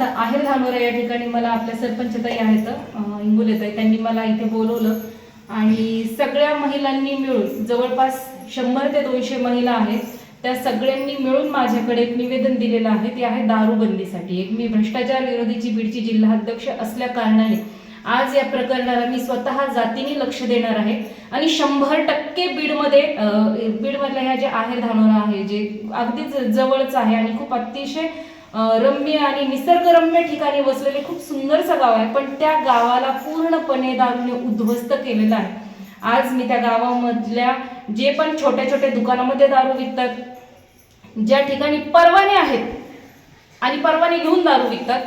आता आहेर धानोरा या ठिकाणी मला आपल्या सरपंचताई आहेत इंगुलेताई त्यांनी मला इथे बोलवलं. आणि सगळ्या महिलांनी मिळून जवळपास शंभर ते दोनशे महिला आहेत त्या सगळ्यांनी मिळून माझ्याकडे एक निवेदन दिलेलं आहे. ते आहे दारूबंदीसाठी. एक मी भ्रष्टाचार विरोधीची बीडची जिल्हाध्यक्ष असल्या कारणाने आज या प्रकरणाला मी स्वतः जातीने लक्ष देणार आहे. आणि शंभर टक्के बीडमध्ये बीडमधल्या ह्या जे आहेर धानोरा आहे जे अगदीच जवळच आहे आणि खूप अतिशय रम्य आणि निसर्गरम्य ठिकाणी वसलेले खूप सुंदरसं गाव आहे. पण त्या गावाला पूर्णपणे दारूने उद्ध्वस्त केलेलं आहे. आज मी त्या गावामधल्या जे पण छोट्या छोट्या दुकानामध्ये दारू विकतात ज्या ठिकाणी परवाने आहेत आणि परवाने घेऊन दारू विकतात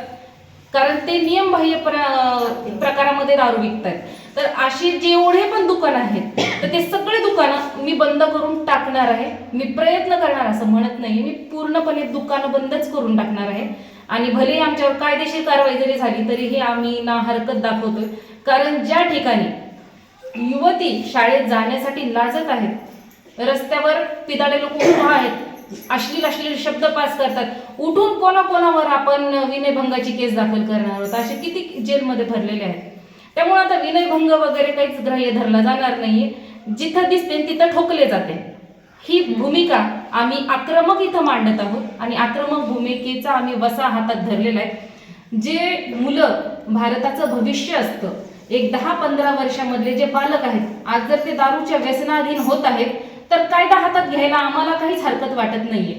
कारण ते नियमबाह्य प्र- प्रकारामध्ये दारू विकतात. तर अशी जेवढे पण दुकान आहेत तर ते सगळे दुकानं मी बंद करून टाकणार आहे. मी प्रयत्न करणार असं म्हणत नाही मी पूर्णपणे दुकानं बंदच करून टाकणार आहे. आणि भले आमच्यावर कायदेशीर कारवाई जरी झाली तरीही आम्ही ना हरकत दाखवतोय. कारण ज्या ठिकाणी युवती शाळेत जाण्यासाठी लाजत आहेत रस्त्यावर पिदाडे लोक उभा आहेत अश्लील अश्लील शब्द पास करतात उठून कोणा कोणावर आपण विनयभंगाची केस दाखल करणार आहोत? असे किती जेलमध्ये भरलेले आहेत. त्यामुळे आता विनयभंग वगैरे काहीच ग्राह्य धरला जाणार नाहीये. जिथं दिसते तिथं ठोकले जाते. ही भूमिका आम्ही आक्रमक इथं मांडत आहोत आणि आक्रमक भूमिकेचा आम्ही वसा हातात धरलेला आहे. जे मुलं भारताचं भविष्य असतं एक दहा पंधरा वर्षामधले जे बालक आहेत आज जर ते दारूच्या व्यसनाधीन होत आहेत तर कायदा हातात घ्यायला आम्हाला काहीच हरकत वाटत नाहीये.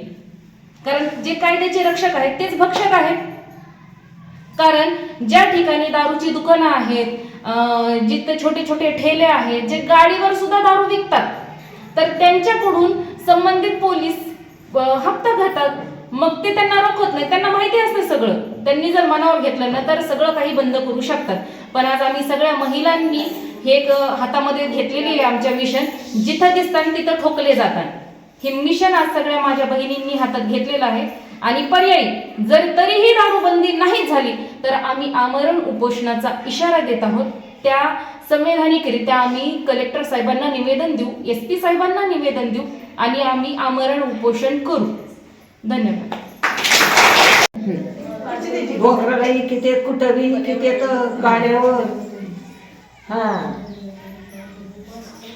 कारण जे कायद्याचे रक्षक आहेत तेच भक्षक आहेत. कारण ज्या ठिकाणी दारूची दुकानं आहेत जिथे छोटे छोटे ठेले आहेत जे गाडीवर सुद्धा दारू विकतात तर त्यांच्याकडून संबंधित पोलीस हप्ता घेतात. मग ते त्यांना रोखत नाही. त्यांना माहिती असतं सगळं. त्यांनी जर मनावर घेतलं ना तर सगळं काही बंद करू शकतात. पण आज आम्ही सगळ्या महिलांनी हे एक हातामध्ये घेतलेली आहे आमच्या मिशन. जिथं दिसतात तिथं ठोकले जातात. हे मिशन आज सगळ्या माझ्या बहिणींनी हातात घेतलेलं आहे. आणि पर्यायी जर तरीही दारूबंदी नाही झाली तर आम्ही आमरण उपोषणाचा इशारा देत आहोत. त्या संवैधानिकरित्या आम्ही कलेक्टर साहेबांना निवेदन देऊ एस पी साहेबांना निवेदन देऊ आणि आम्ही आमरण उपोषण करू. धन्यवाद. डोंगराला किती कुठं बी किती गाड्यावर? हा.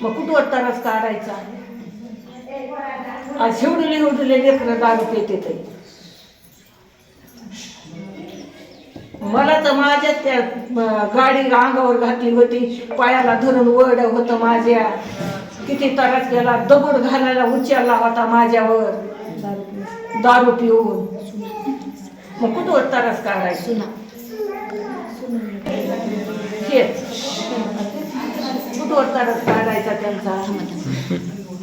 मग कुठवर तरच काढायचा? आज शिवडुले लेकरं दारू पेते ते मला तर माझ्या त्या गाडी अंगावर घातली होती. पायाला धरून वड होतं माझ्या. किती त्रास केला. दगड घालायला उचलला होता माझ्यावर. दारू पिऊन. मग कुठवर त्रास काढायचा हेच कुठवर त्रास काढायचा त्यांचा?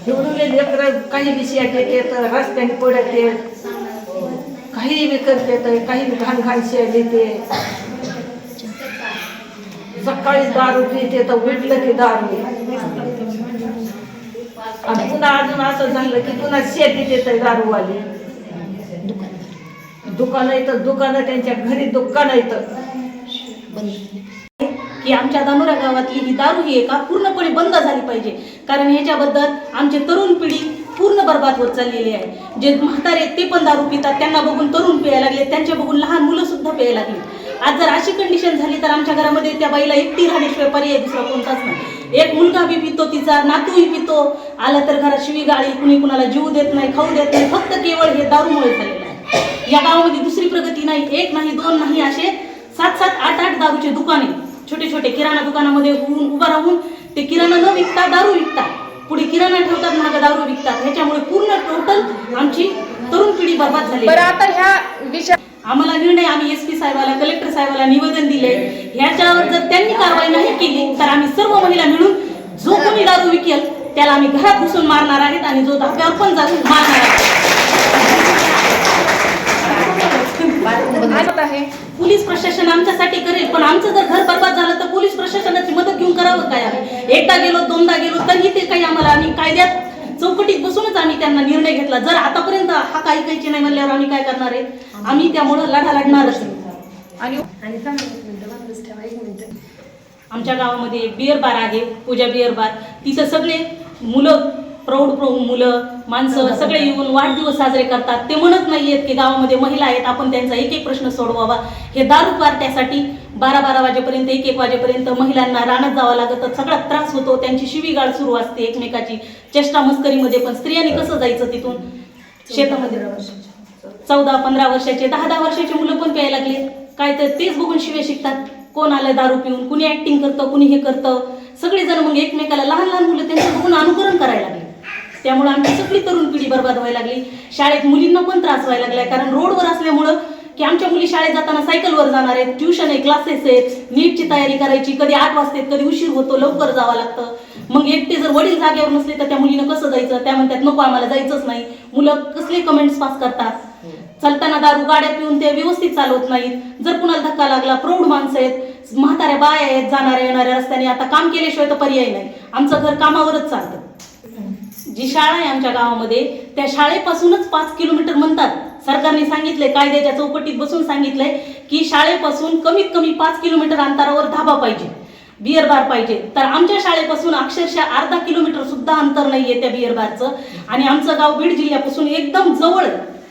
एवढे लेकरं काही विषयात येते तर रस्त्याने पडत. काही विकत करते तर काही घाण घाण शेळ देते सकाळी दारू पिते तर विटलं की दारू. आणि पुन्हा अजून असं झालं की पुन्हा शेत येते तर दारूवाले. दुकानं येतं दुकानं त्यांच्या घरी दुकान येतं की आमच्या दानोरा गावातली ही दारू ही एका का पूर्णपणे बंद झाली पाहिजे. कारण ह्याच्याबद्दल आमचे तरुण पिढी पूर्ण बरबाद होत चाललेली आहे. जे म्हातारे ते पण दारू पितात त्यांना बघून तरुण प्यायला लागले त्यांच्या बघून लहान मुलं सुद्धा प्यायला लागली. आज जर अशी कंडिशन झाली तर आमच्या घरामध्ये त्या बाईला एकटी राहण्याशिवाय पर्याय दुसरा कोणताच नाही. एक मुलगा बी पितो तिचा नातूही पितो. आला तर घरात शिवीगाळी कुणी कुणाला जीव देत नाही खाऊ देत नाही फक्त केवळ हे दारूमुळे झालेलं आहे. या गावामध्ये दुसरी प्रगती नाही एक नाही दोन नाही असे सात सात आठ आठ दारूचे दुकाने. छोटे छोटे किराणा दुकानामध्ये उभा राहून ते किराणा न विकता दारू विकतात पुढे किराणा ठेवतात महाग दारू विकतात ह्याच्यामुळे पूर्ण टोटल आमची तरुण पिढी बर्बाद झाली बरं आता ह्या विषय आम्हाला निर्णय आम्ही एस पी साहेबाला कलेक्टर साहेबाला निवेदन दिले ह्याच्यावर जर त्यांनी कारवाई नाही केली तर आम्ही सर्व महिला मिळून जो कोणी दारू विकेल त्याला आम्ही घरात घुसून मारणार आहेत आणि जो धाब्यावर पण जाऊन मारणार आहे आहे. पोलीस प्रशासन आमच्यासाठी करेल पण आमचं जर घर बर्बाद झालं तर पोलीस प्रशासनाची मदत घेऊन करावं काय आम्ही? एकदा गेलो दोनदा गेलो तरी ते काही आम्हाला आम्ही कायद्यात चौकटीत बसूनच आम्ही त्यांना निर्णय घेतला. जर आतापर्यंत हा काही काहीचे नाही म्हणल्यावर आम्ही काय करणार आहे? आम्ही त्यामुळं लढा लढणारच आहे. आणि आमच्या गावामध्ये एक बिअर बार आहे पूजा बिअर बार. तिथं सगळे मुलं प्रौढ प्रौढ मुलं माणसं सगळे येऊन वाढदिवस साजरे करतात. ते म्हणत नाहीयेत की गावामध्ये महिला आहेत आपण त्यांचा एक एक प्रश्न सोडवावा. हे दारू पार्ट्यासाठी बारा बारा वाजेपर्यंत एक एक वाजेपर्यंत महिलांना रानात जावं लागतं. सगळा त्रास होतो. त्यांची शिवीगाळ सुरू असते एकमेकाची. चेष्टा मस्करीमध्ये पण स्त्रियांनी कसं जायचं तिथून? शेतामध्ये. चौदा पंधरा वर्षाचे. दहा दहा वर्षाचे मुलं पण प्यायला लागले. काय तर तेच बघून शिवे शिकतात. कोण आलं दारू पिऊन? कुणी ऍक्टिंग करतं? कुणी हे करतं? सगळेजण मग एकमेकाला लहान लहान मुलं त्यांचं बघून अनुकरण करायला लागले. त्यामुळे आमची सगळी तरुण पिढी बरबाद व्हायला लागली. शाळेत मुलींना पण त्रास व्हायला लागलाय कारण रोडवर असल्यामुळं की आमच्या मुली शाळेत जाताना सायकलवर जाणार आहेत ट्युशन आहे क्लासेस आहेत नीटची तयारी करायची कधी आठ वाजते कधी उशीर होतो लवकर जावं लागतं. मग एकटे जर वडील जागेवर नसले तर त्या मुलीनं कसं जायचं? त्या म्हणतात नको आम्हाला जायचंच नाही. मुलं कसले कमेंट्स पास करतात? चालताना दारू गाड्या पिऊन ते व्यवस्थित चालवत नाहीत. जर कुणाला धक्का लागला प्रौढ माणसं आहेत म्हाताऱ्या बाया आहेत जाणाऱ्या येणाऱ्या रस्त्याने. आता काम केल्याशिवाय तर पर्याय नाही. आमचं घर कामावरच चालतं. जी शाळा आहे आमच्या गावामध्ये त्या शाळेपासूनच पाच किलोमीटर म्हणतात. सरकारने सांगितलंय कायद्याच्या चौकटीत बसून सांगितलंय की शाळेपासून कमीत कमी पाच किलोमीटर अंतरावर धाबा पाहिजे बिअर बार पाहिजे. तर आमच्या शाळेपासून अक्षरशः अर्धा किलोमीटर सुद्धा अंतर नाहीये त्या बिअर बारचं आणि आमचं गाव बीड जिल्ह्यापासून एकदम जवळ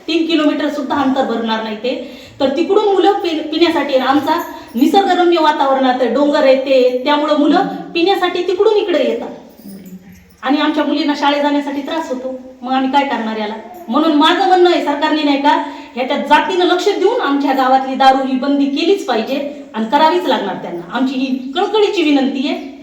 तीन किलोमीटर सुद्धा अंतर भरणार नाही ते. तर तिकडून मुलं पि- पिण्यासाठी आमचा निसर्गरम्य वातावरणात डोंगर येते त्यामुळं मुलं पिण्यासाठी तिकडून इकडे येतात. आणि आमच्या मुलींना शाळेत जाण्यासाठी त्रास होतो. मग आम्ही काय करणार याला? म्हणून माझं म्हणणं आहे सरकारने नाही का ह्याच्या जातीनं लक्ष देऊन आमच्या गावातली दारू ही बंदी केलीच पाहिजे आणि करावीच लागणार त्यांना. आमची ही कळकळीची विनंती आहे.